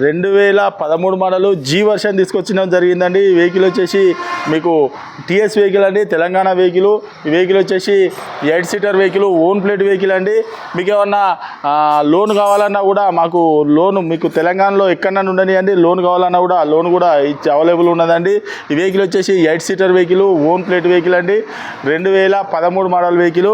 రెండు వేల పదమూడు మోడలు జీ వర్షన్ తీసుకొచ్చడం జరిగిందండి. ఈ వెహికల్ వచ్చేసి మీకు టీఎస్ వెహికల్ అండి తెలంగాణ వెహికల్. ఈ వెహికల్ వచ్చేసి eight seater vehicle own plate vehicle అండి. మీకు ఏమన్నా లోన్ కావాలన్నా కూడా మాకు లోన్ మీకు తెలంగాణలో ఎక్కడన్నా ఉండనియండి. లోన్ కావాలన్నా కూడా లోన్ కూడా ఇచ్చి అవైలబుల్ ఉన్నదండి. ఈ వెహికల్ వచ్చేసి eight seater vehicle own plate vehicle అండి. రెండు వేల పదమూడు మోడల్ వెహికల్.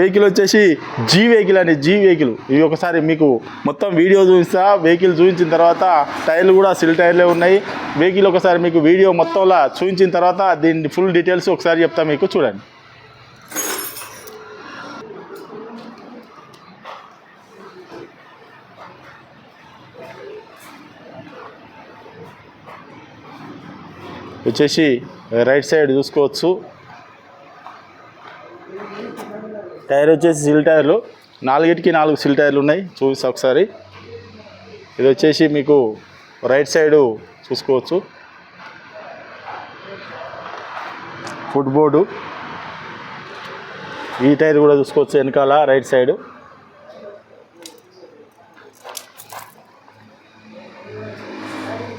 వెహికల్ వచ్చేసి జీ వెహికల్ అండి జీ వెహికల్. ఇవి ఒకసారి మీకు మొత్తం వీడియో చూపిస్తా. వెహికల్ చూపించిన తర్వాత టైర్లు కూడా సిల్ టైర్లే ఉన్నాయి. వెహికల్ ఒకసారి మీకు వీడియో మొత్తంలా చూపించిన తర్వాత దీని ఫుల్ డీటెయిల్స్ ఒకసారి చెప్తా మీకు చూడండి. వచ్చేసి రైట్ సైడ్ చూసుకోవచ్చు. టైర్ వచ్చేసి సిల్ టైర్లు. నాలుగిటికి నాలుగు సిల్ టైర్లు ఉన్నాయి. చూపిస్తా ఒకసారి. ఇది వచ్చేసి మీకు రైట్ సైడు చూసుకోవచ్చు. Foot board. ఈ టైర్ కూడా చూసుకోవచ్చు వెనకాల రైట్ సైడు.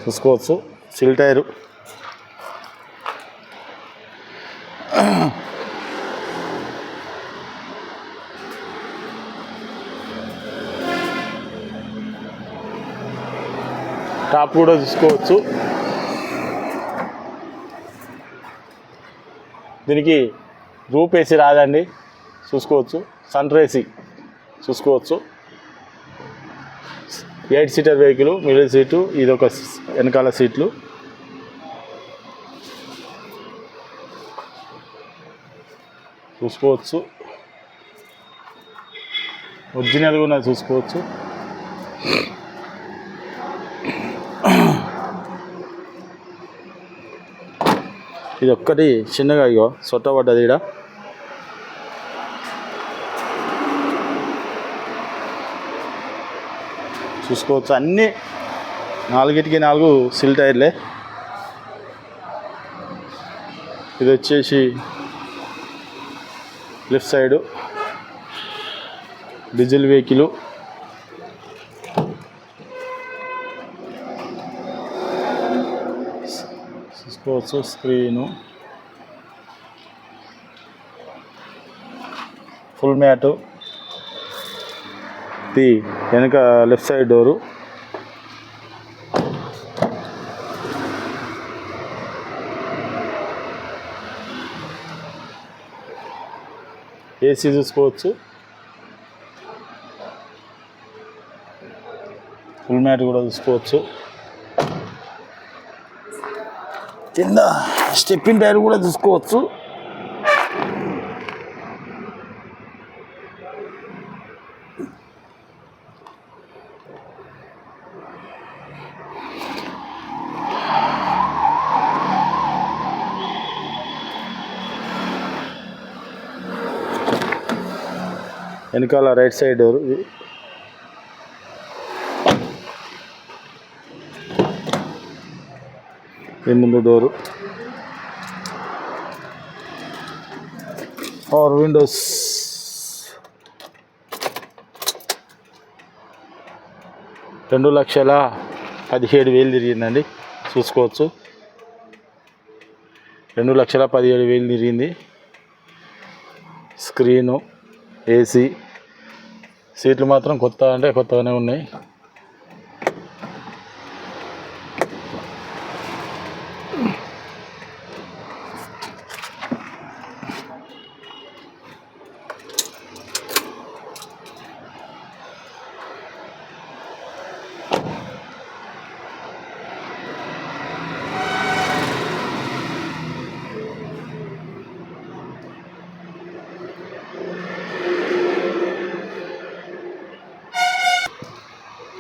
చూసుకోవచ్చు. సిల్ టైరు. టాప్ కూడా చూసుకోవచ్చు దీనికి రూప్ ఏసీ రాదండి. చూసుకోవచ్చు. సన్ రేసి చూసుకోవచ్చు. Eight seater vehicle middle seat ఇది ఒక వెనకాల సీట్లు. చూసుకోవచ్చు. ఒరిజినల్గా ఉన్నది చూసుకోవచ్చు. ఇది ఒక్కటి చిన్నగా ఇగో సొట్ట పడ్డది ఈడ. చూసుకోవచ్చు అన్నీ నాలుగిటికి నాలుగు సిల్ టైర్లే. ఇది వచ్చేసి లెఫ్ట్ సైడు. Diesel vehicle. కోసం స్క్రీను. Full mat. ఇది వెనక లెఫ్ట్ సైడ్ డోరు. ఏసీ చూసుకోవచ్చు. ఫుల్ మ్యాట్ కూడా చూసుకోవచ్చు. కింద స్టెప్పింగ్ టైర్ కూడా చూసుకోవచ్చు వెనకాల రైట్ సైడ్ డోర్ ఈ ముందు డోరు. పవర్ విండోస్ రెండు లక్షల పదిహేడు వేలు తిరిగిందండి. చూసుకోవచ్చు. రెండు లక్షల పదిహేడు వేలు తిరిగింది. స్క్రీను ఏసీ సీట్లు మాత్రం కొత్త అంటే కొత్తగానే ఉన్నాయి.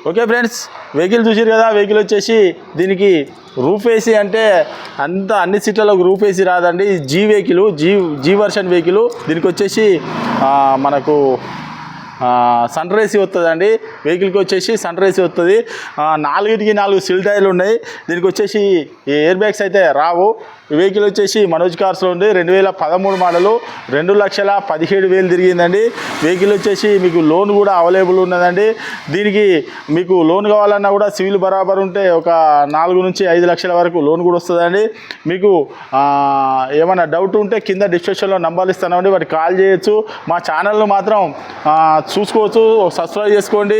ఓకే ఫ్రెండ్స్ వెహికల్ చూసారు కదా వెహికల్ వచ్చేసి దీనికి రూఫ్ ఏసీ అంటే అంత అన్ని సీట్లలో రూఫ్ ఏసీ రాదండి. G vehicle G G version vehicle. దీనికి వచ్చేసి మనకు సన్ రైస్ వస్తుందండి. వెహికల్కి వచ్చేసి సన్ రైస్ వస్తుంది. ఆ, నాలుగిటికి నాలుగు సిల్ టైర్లు ఉన్నాయి. దీనికి వచ్చేసి ఎయిర్ బ్యాగ్స్ అయితే రావు. వెహికల్ వచ్చేసి మనోజ్ కార్స్లో ఉంది. రెండు వేల పదమూడు మోడలు రెండు లక్షల పదిహేడు వేలు తిరిగిందండి. వెహికల్ వచ్చేసి మీకు లోన్ కూడా అవైలబుల్ ఉన్నదండి. దీనికి మీకు లోన్ కావాలన్నా కూడా సివిల్ బరాబర్ ఉంటే ఒక నాలుగు నుంచి ఐదు లక్షల వరకు లోన్ కూడా వస్తుందండి. మీకు ఏమైనా డౌట్ ఉంటే కింద డిస్క్రిప్షన్లో నంబర్లు ఇస్తానండి. వాటికి కాల్ చేయొచ్చు. మా ఛానల్ను మాత్రం చూసుకోవచ్చు. సబ్స్క్రైబ్ చేసుకోండి.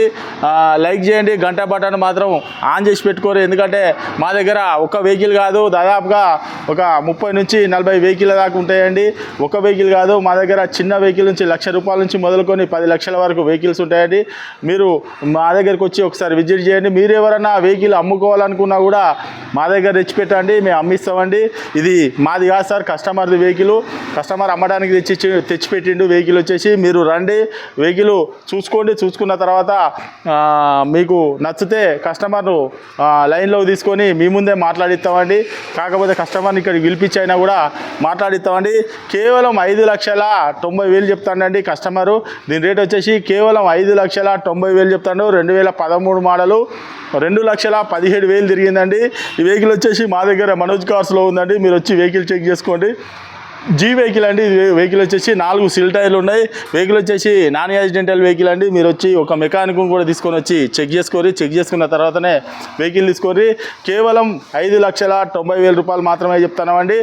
లైక్ చేయండి. గంట బటన్ మాత్రం ఆన్ చేసి పెట్టుకోరు. ఎందుకంటే మా దగ్గర ఒక వెహికల్ కాదు. దాదాపుగా ఒక ముప్పై నుంచి నలభై వెహికల్ దాకా ఉంటాయండి. ఒక వెహికల్ కాదు మా దగ్గర చిన్న వెహికల్ నుంచి లక్ష రూపాయల నుంచి మొదలుకొని పది లక్షల వరకు వెహికల్స్ ఉంటాయండి. మీరు మా దగ్గరకు వచ్చి ఒకసారి విజిట్ చేయండి. మీరు ఎవరైనా వెహికల్ అమ్ముకోవాలనుకున్నా కూడా మా దగ్గర తెచ్చి పెట్టండి మేము అమ్మిస్తామండి. ఇది మాది కాదు సార్ కస్టమర్ది వెహికల్. కస్టమర్ అమ్మడానికి తెచ్చి తెచ్చిపెట్టిండు వెహికల్ వచ్చేసి. మీరు రండి. వెహికల్ చూసుకోండి. చూసుకున్న తర్వాత మీకు నచ్చితే కస్టమర్ను లైన్లో తీసుకొని మీ ముందే మాట్లాడిస్తామండి. కాకపోతే కస్టమర్ని ఇక్కడ పిలిపించి అయినా కూడా మాట్లాడిస్తామండి. కేవలం ఐదు లక్షల తొంభై వేలు చెప్తానండి కస్టమరు. దీని రేట్ వచ్చేసి కేవలం ఐదు లక్షల తొంభై వేలు చెప్తాను. రెండు వేల పదమూడు మోడలు. రెండు లక్షల పదిహేడు వేలు తిరిగిందండి. ఈ వెహికల్ వచ్చేసి మా దగ్గర మనోజ్ కార్స్లో ఉందండి. మీరు వచ్చి వెహికల్ చెక్ చేసుకోండి. జీ వెహికల్ అండి వెహికల్ వచ్చేసి నాలుగు సిల్ టైర్లు ఉన్నాయి. వెహికల్ వచ్చేసి నాన్ యాక్సిడెంటల్ వెహికల్ అండి. మీరు వచ్చి ఒక మెకానిక్ కూడా తీసుకొని వచ్చి చెక్ చేసుకోరి చెక్ చేసుకున్న తర్వాతనే వెహికల్ తీసుకోరి కేవలం ఐదు లక్షల తొంభై వేల రూపాయలు మాత్రమే చెప్తున్నామండి.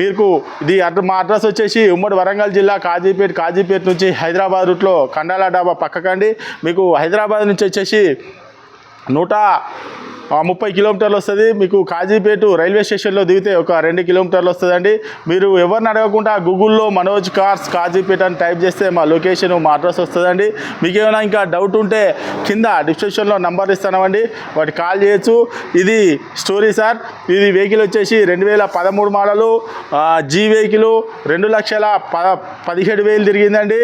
మీకు ఇది అడ్ర మా అడ్రస్ వచ్చేసి ఉమ్మడి వరంగల్ జిల్లా కాజీపేట కాజీపేట నుంచి హైదరాబాద్ రూట్లో కండాల డాబా పక్కకండి. మీకు హైదరాబాద్ నుంచి వచ్చేసి నూట ముప్పై కిలోమీటర్లు వస్తుంది. మీకు కాజీపేట రైల్వే స్టేషన్లో దిగితే ఒక రెండు కిలోమీటర్లు వస్తుందండి. మీరు ఎవరిని అడగకుండా గూగుల్లో మనోజ్ కార్స్ కాజీపేట అని టైప్ చేస్తే మా లొకేషన్ మా అడ్రస్ వస్తుందండి. మీకు ఏమైనా ఇంకా డౌట్ ఉంటే కింద డిస్క్రిప్షన్లో నంబర్ ఇస్తామండి వాటి కాల్ చేయొచ్చు. ఇది స్టోరీ సార్. ఇది వెహికల్ వచ్చేసి రెండు వేల పదమూడు మోడలు. జీ వెహికల్ రెండు లక్షల ప పదిహేడు వేలు తిరిగిందండి.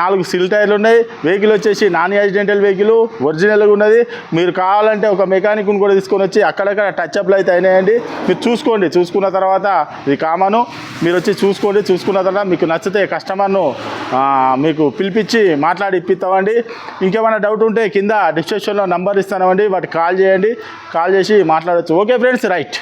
నాలుగు సిల్ టైర్లు ఉన్నాయి. వెహికల్ వచ్చేసి నాన్ యాక్సిడెంటల్ వెహికల్ ఒరిజినల్గా ఉన్నది. మీరు కావాలంటే ఒక మెకానిక్ మెకానిక్ని కూడా తీసుకొని వచ్చి అక్కడక్కడ టచ్అప్లు అయితే అయినాయండి. మీరు చూసుకోండి. చూసుకున్న తర్వాత ఇది కామను మీరు వచ్చి చూసుకోండి. చూసుకున్న తర్వాత మీకు నచ్చితే కస్టమర్ను మీకు పిలిపించి మాట్లాడి ఇప్పిస్తామండి. ఇంకేమైనా డౌట్ ఉంటే కింద డిస్క్రిప్షన్లో నంబర్ ఇస్తామండి వాటికి కాల్ చేయండి. కాల్ చేసి మాట్లాడచ్చు. Okay friends right